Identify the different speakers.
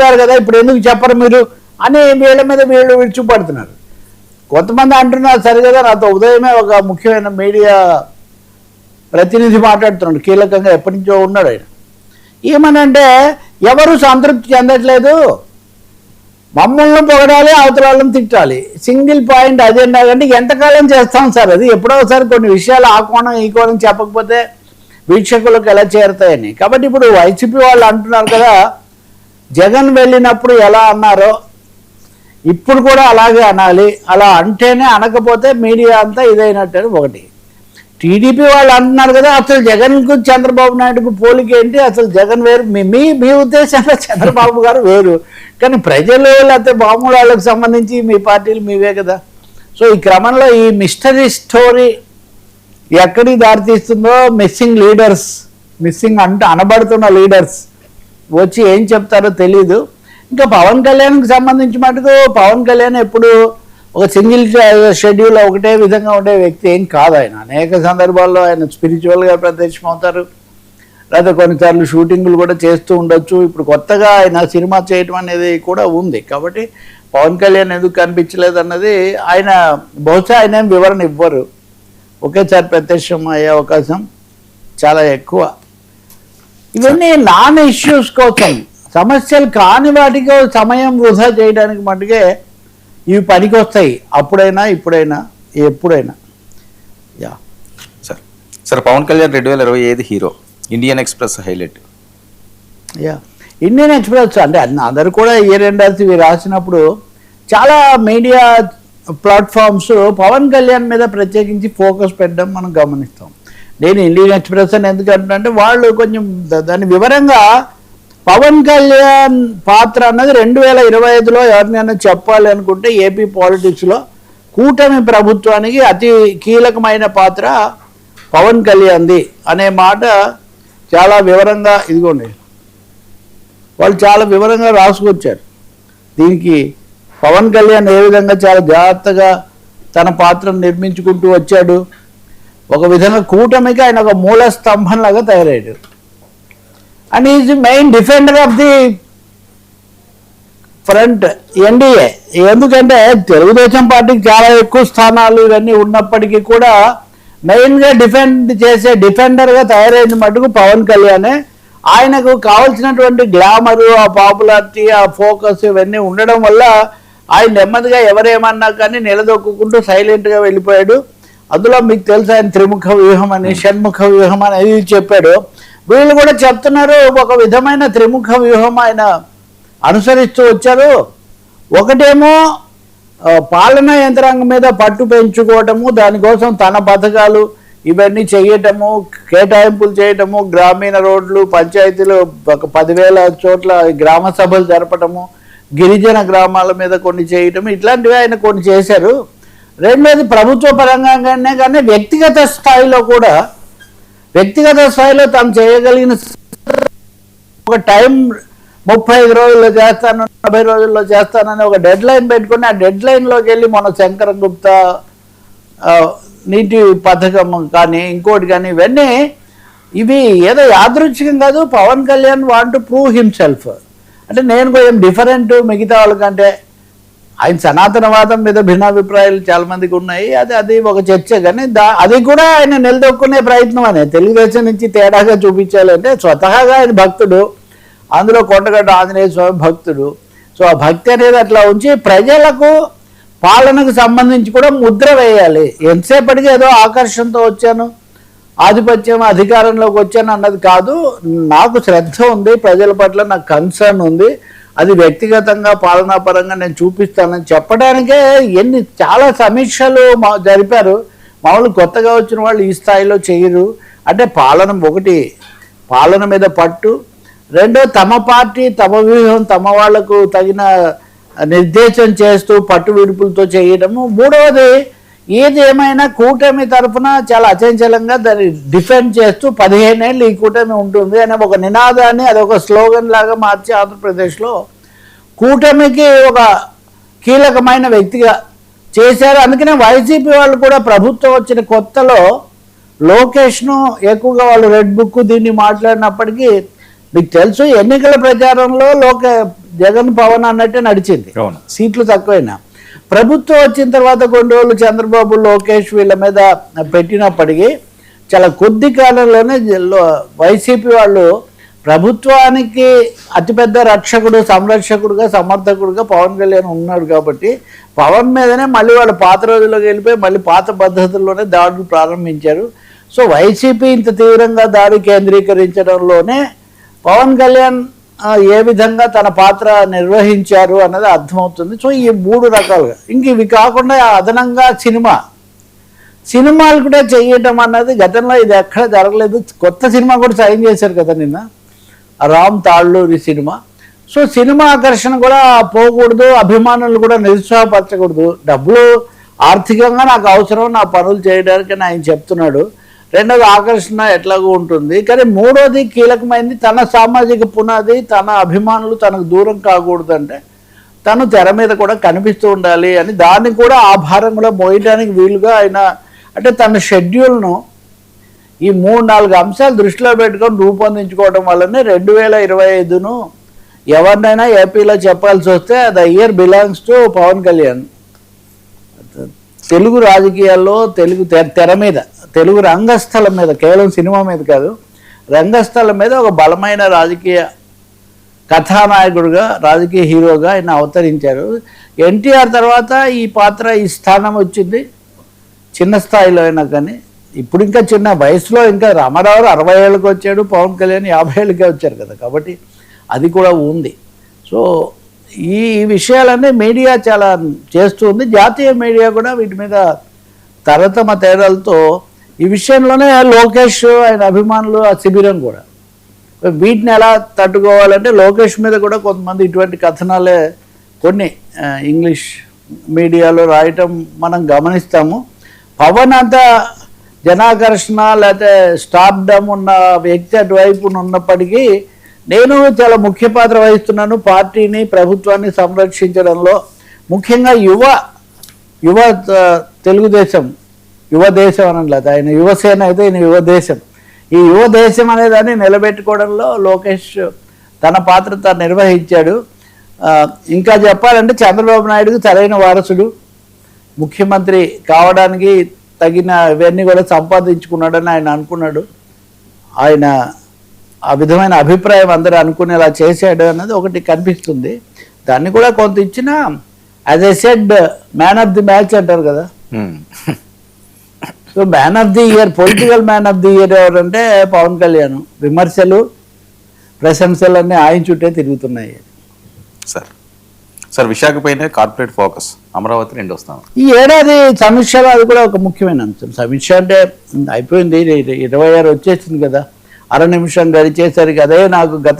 Speaker 1: చెప్పారు కదా ఇప్పుడు ఎందుకు చెప్పరు మీరు? అని వీళ్ళ మీద వీళ్ళు విడిచిపడుతున్నారు కొంతమంది అంటున్నారు సరే కదా నాతో ఉదయమే ఒక ముఖ్యమైన మీడియా ప్రతినిధి మాట్లాడుతున్నాడు కీలకంగా ఎప్పటి నుంచో ఉన్నాడు ఆయన. ఏమనంటే ఎవరు సంతృప్తి చెందట్లేదు? మమ్మల్ని పొగడాలి అవతల వాళ్ళని తిట్టాలి. సింగిల్ పాయింట్ అజెండా కంటే ఎంతకాలం చేస్తాం సార్ అది? ఎప్పుడో ఒకసారి కొన్ని విషయాలు ఆ కోణం ఈ కోణం చెప్పకపోతే వీక్షకులకు ఎలా చేరుతాయని. కాబట్టి ఇప్పుడు వైసీపీ వాళ్ళు అంటున్నారు కదా జగన్ వెళ్ళినప్పుడు ఎలా అన్నారో ఇప్పుడు కూడా అలాగే అనాలి. అలా అంటేనే అనకపోతే మీడియా అంతా ఇదైనట్టు ఒకటి. టీడీపీ వాళ్ళు అంటున్నారు కదా అసలు జగన్కు చంద్రబాబు నాయుడుకు పోలిక ఏంటి? అసలు జగన్ వేరు. మీ మీ మీ ఉద్దేశంలో చంద్రబాబు గారు వేరు. కానీ ప్రజలు లేకపోతే మామూలు వాళ్ళకి సంబంధించి మీ పార్టీలు మీవే కదా. సో ఈ క్రమంలో ఈ మిస్టరీ స్టోరీ ఎక్కడికి దారితీస్తుందో మిస్సింగ్ లీడర్స్ మిస్సింగ్ అంటే అనబడుతున్న లీడర్స్ వచ్చి ఏం చెప్తారో తెలీదు. ఇంకా పవన్ కళ్యాణ్కి సంబంధించి మటుకు పవన్ కళ్యాణ్ ఎప్పుడు ఒక సింగిల్ షెడ్యూల్ ఒకటే విధంగా ఉండే వ్యక్తి ఏం కాదు ఆయన. అనేక సందర్భాల్లో ఆయన స్పిరిచువల్గా ప్రత్యక్షమవుతారు. లేదా కొన్నిసార్లు షూటింగ్లు కూడా చేస్తూ ఉండొచ్చు. ఇప్పుడు కొత్తగా ఆయన సినిమా చేయటం అనేది కూడా ఉంది. కాబట్టి పవన్ కళ్యాణ్ ఎందుకు కనిపించలేదు అన్నది ఆయన బహుశా ఆయన వివరణ ఇవ్వరు. ఒకేసారి ప్రత్యక్షం అయ్యే అవకాశం చాలా ఎక్కువ. ఇవన్నీ నాన్ ఇష్యూస్ కోసం సమస్యలు కాని వాటికి సమయం వృధా చేయడానికి మటుకే ఇవి పనికొస్తాయి. అప్పుడైనా ఇప్పుడైనా ఎప్పుడైనా. Yeah.
Speaker 2: Sir sir Pawan Kalyan రెండు వేల ఇరవై ఐదు hero Indian Express highlight.
Speaker 1: Yeah. Indian Express అంటే అందరు కూడా ఇయర్ ఎండర్స్ ఇవి రాసినప్పుడు చాలా మీడియా ప్లాట్ఫామ్స్ పవన్ కళ్యాణ్ మీద ప్రత్యేకించి ఫోకస్ పెట్టడం మనం గమనిస్తాం. నేను ఇండియన్ ఎక్స్ప్రెస్ అని ఎందుకు అంటున్నా వాళ్ళు కొంచెం దాన్ని దాని వివరంగా పవన్ కళ్యాణ్ పాత్ర అన్నది రెండు వేల ఇరవై ఐదులో ఎవరినైనా చెప్పాలి అనుకుంటే ఏపీ పాలిటిక్స్లో కూటమి ప్రభుత్వానికి అతి కీలకమైన పాత్ర పవన్ కళ్యాణ్ది అనే మాట చాలా వివరంగా ఇదిగోండి. వాళ్ళు చాలా వివరంగా రాసుకొచ్చారు. దీనికి పవన్ కళ్యాణ్ ఏ విధంగా చాలా జాగ్రత్తగా తన పాత్రను నిర్మించుకుంటూ వచ్చాడు. ఒక విధంగా కూటమికి ఆయన ఒక మూల స్తంభంలాగా తయారయ్యాడు. And is main defender of the front NDA ఎందుకంటే తెలుగుదేశం పార్టీకి చాలా ఎక్కువ స్థానాలు ఇవన్నీ ఉన్నప్పటికీ కూడా మెయిన్గా డిఫెండ్ చేసే డిఫెండర్గా తయారైన మటుకు పవన్ కళ్యాణే. ఆయనకు కావాల్సినటువంటి గ్లామరు ఆ పాపులారిటీ ఆ ఫోకస్ ఇవన్నీ ఉండడం వల్ల ఆయన నెమ్మదిగా ఎవరేమన్నా కానీ నిలదొక్కుంటూ సైలెంట్గా వెళ్ళిపోయాడు. అందులో మీకు తెలుసు ఆయన త్రిముఖ వ్యూహం అని షణ్ముఖ వ్యూహం అనేది చెప్పాడు. వీళ్ళు కూడా చెప్తున్నారు ఒక విధమైన త్రిముఖ వ్యూహం ఆయన అనుసరిస్తూ వచ్చారు. ఒకటేమో పాలనా యంత్రాంగం మీద పట్టు పెంచుకోవటము దానికోసం తన పథకాలు ఇవన్నీ చేయటము కేటాయింపులు చేయటము గ్రామీణ రోడ్లు పంచాయతీలు ఒక పదివేల చోట్ల గ్రామ సభలు జరపటము గిరిజన గ్రామాల మీద కొన్ని చేయటం ఇట్లాంటివి ఆయన కొన్ని చేశారు. రెండోది ప్రభుత్వ పరంగానే కానీ వ్యక్తిగత స్థాయిలో కూడా వ్యక్తిగత స్థాయిలో తాము చేయగలిగిన ఒక టైం ముప్పై ఐదు రోజుల్లో చేస్తాను నలభై రోజుల్లో చేస్తానని ఒక డెడ్ లైన్ పెట్టుకుని ఆ డెడ్ లైన్లోకి వెళ్ళి మన శంకర గుప్తా నీటి పథకం కానీ ఇంకోటి కానీ ఇవన్నీ ఇవి ఏదో యాదృచ్ఛికం కాదు. Pawan Kalyan want to prove himself. అంటే నేను కొంచెం డిఫరెంట్ మిగతా వాళ్ళకంటే ఆయన సనాతనవాదం మీద భిన్నాభిప్రాయాలు చాలా మందికి ఉన్నాయి. అది అది ఒక చర్చ కానీ దా అది కూడా ఆయన నిలదొక్కునే ప్రయత్నం అనే. తెలుగుదేశం నుంచి తేడాగా చూపించాలంటే స్వతహాగా ఆయన భక్తుడు అందులో కొండగడ్డ ఆంజనేయ స్వామి భక్తుడు. సో ఆ భక్తి అనేది అట్లా ఉంచి ప్రజలకు పాలనకు సంబంధించి కూడా ముద్ర వేయాలి. ఎంతసేపటికి ఏదో ఆకర్షణతో వచ్చాను ఆధిపత్యం అధికారంలోకి వచ్చాను అన్నది కాదు. నాకు శ్రద్ధ ఉంది ప్రజల పట్ల నాకు కన్సర్న్ ఉంది. అది వ్యక్తిగతంగా పాలనాపరంగా నేను చూపిస్తానని చెప్పడానికే ఎన్ని చాలా సమీక్షలు మా జరిపారు. మామూలు కొత్తగా వచ్చిన వాళ్ళు ఈ స్థాయిలో చేయరు. అంటే పాలన ఒకటి పాలన మీద పట్టు. రెండో తమ పార్టీ తమ వ్యూహం తమ వాళ్ళకు తగిన నిర్దేశం చేస్తూ పట్టు విడుపులతో చేయడము. మూడవది ఏది ఏమైనా కూటమి తరఫున చాలా అచంచలంగా దాన్ని డిఫెండ్ చేస్తూ పదిహేనేళ్ళు ఈ కూటమి ఉంటుంది అనే ఒక నినాదాన్ని అది ఒక స్లోగన్ లాగా మార్చి ఆంధ్రప్రదేశ్లో కూటమికి ఒక కీలకమైన వ్యక్తిగా చేశారు. అందుకనే వైసీపీ వాళ్ళు కూడా ప్రభుత్వం వచ్చిన కొత్తలో లోకేష్ను ఎక్కువగా వాళ్ళు రెడ్ బుక్ దీన్ని మాట్లాడినప్పటికీ మీకు తెలుసు ఎన్నికల ప్రచారంలో లోక జగన్ పవన్ అన్నట్టే నడిచింది. సీట్లు తక్కువైనా. ప్రభుత్వం వచ్చిన తర్వాత కొన్ని రోజులు చంద్రబాబు లోకేష్ వీళ్ళ మీద పెట్టినప్పటికీ చాలా కొద్ది కాలంలోనే వైసీపీ వాళ్ళు ప్రభుత్వానికి అతిపెద్ద రక్షకుడు సంరక్షకుడుగా సమర్థకుడుగా పవన్ కళ్యాణ్ ఉన్నాడు కాబట్టి పవన్ మీదనే మళ్ళీ వాళ్ళు పాత రోజుల్లోకి వెళ్ళిపోయి మళ్ళీ పాత పద్ధతుల్లోనే దాడులు ప్రారంభించారు. సో వైసీపీ ఇంత తీవ్రంగా దాడి కేంద్రీకరించడంలోనే పవన్ కళ్యాణ్ ఏ విధంగా తన పాత్ర నిర్వహించారు అన్నది అర్థమవుతుంది. సో ఈ మూడు రకాలుగా. ఇంక ఇవి కాకుండా అదనంగా సినిమా. సినిమాలు కూడా చేయటం అన్నది గతంలో ఇది ఎక్కడ జరగలేదు. కొత్త సినిమా కూడా సైన్ చేశారు కదా నిన్న. Ram Talluri cinema. So cinema ఆకర్షణ కూడా పోకూడదు అభిమానులు కూడా నిరుత్సాహపరచకూడదు. డబ్బులు ఆర్థికంగా నాకు అవసరం నా పనులు చేయడానికి అని ఆయన చెప్తున్నాడు. రెండోది ఆకర్షణ ఎట్లాగూ ఉంటుంది. కానీ మూడోది కీలకమైంది తన సామాజిక పునాది తన అభిమానులు తనకు దూరం కాకూడదంటే తను తెర మీద కూడా కనిపిస్తూ ఉండాలి అని దాన్ని కూడా ఆ భారం కూడా మోయడానికి వీలుగా ఆయన అంటే తన షెడ్యూల్ను ఈ మూడు నాలుగు అంశాలు దృష్టిలో పెట్టుకొని రూపొందించుకోవడం వల్లనే రెండు వేల ఇరవై ఐదును ఎవరినైనా ఏపీలో చెప్పాల్సి వస్తే the year belongs to Pawan Kalyan. Telugu రాజకీయాల్లో తెలుగు తెర మీద తెలుగు రంగస్థలం మీద కేవలం సినిమా మీద కాదు రంగస్థలం మీద ఒక బలమైన రాజకీయ కథానాయకుడుగా రాజకీయ హీరోగా ఆయన అవతరించారు. ఎన్టీఆర్ తర్వాత ఈ పాత్ర ఈ స్థానం వచ్చింది. చిన్న స్థాయిలో అయినా కానీ ఇప్పుడు ఇంకా చిన్న వయసులో ఇంకా రామారావు అరవై ఏళ్ళకి వచ్చాడు పవన్ కళ్యాణ్ యాభై ఏళ్ళకే వచ్చారు కదా కాబట్టి అది కూడా ఉంది. సో ఈ విషయాలన్నీ మీడియా చాలా చేస్తుంది జాతీయ మీడియా కూడా వీటి మీద తరతమ తేడాలతో ఈ విషయంలోనే లోకేష్ ఆయన అభిమానులు ఆ శిబిరం కూడా. వీటిని ఎలా తట్టుకోవాలంటే లోకేష్ మీద కూడా కొంతమంది ఇటువంటి కథనాలే కొన్ని ఇంగ్లీష్ మీడియాలో రాయటం మనం గమనిస్తాము. పవన్ అంతా జనాకర్షణ లేకపోతే స్టార్డమ్ ఉన్న వ్యక్తి అటువైపు ఉన్నప్పటికీ నేను చాలా ముఖ్య పాత్ర వహిస్తున్నాను పార్టీని ప్రభుత్వాన్ని సంరక్షించడంలో. ముఖ్యంగా యువ యువ తెలుగుదేశం యువ దేశం అనట్లేదు ఆయన యువసేన అయితే ఈయన యువ దేశం. ఈ యువ దేశం అనేదాన్ని నిలబెట్టుకోవడంలో లోకేష్ తన పాత్ర తను నిర్వహించాడు. ఇంకా చెప్పాలంటే చంద్రబాబు నాయుడుకి సరైన వారసుడు ముఖ్యమంత్రి కావడానికి తగిన ఇవన్నీ కూడా సంపాదించుకున్నాడని ఆయన అనుకున్నాడు. ఆయన ఆ విధమైన అభిప్రాయం అందరూ అనుకునేలా చేశాడు అన్నది ఒకటి కనిపిస్తుంది. దాన్ని కూడా కొంత ఇచ్చిన as a said man of the match అంటారు కదా. So man of the year political man of the year ఎవరంటే పవన్ కళ్యాణ్. విమర్శలు ప్రశంసలు అన్నీ ఆయన చుట్టే తిరుగుతున్నాయి.
Speaker 2: సార్ సార్ విశాఖపైన కార్పొరేట్ ఫోకస్. అమరావతి రెండు వస్తాం
Speaker 1: ఈ ఏడాది సమీక్షలో అది కూడా ఒక ముఖ్యమైన అంశం. సమీక్ష అంటే అయిపోయింది. ఇరవై ఆరు వచ్చేసింది కదా. అర నిమిషం గడిచేసరికి అదే నాకు గత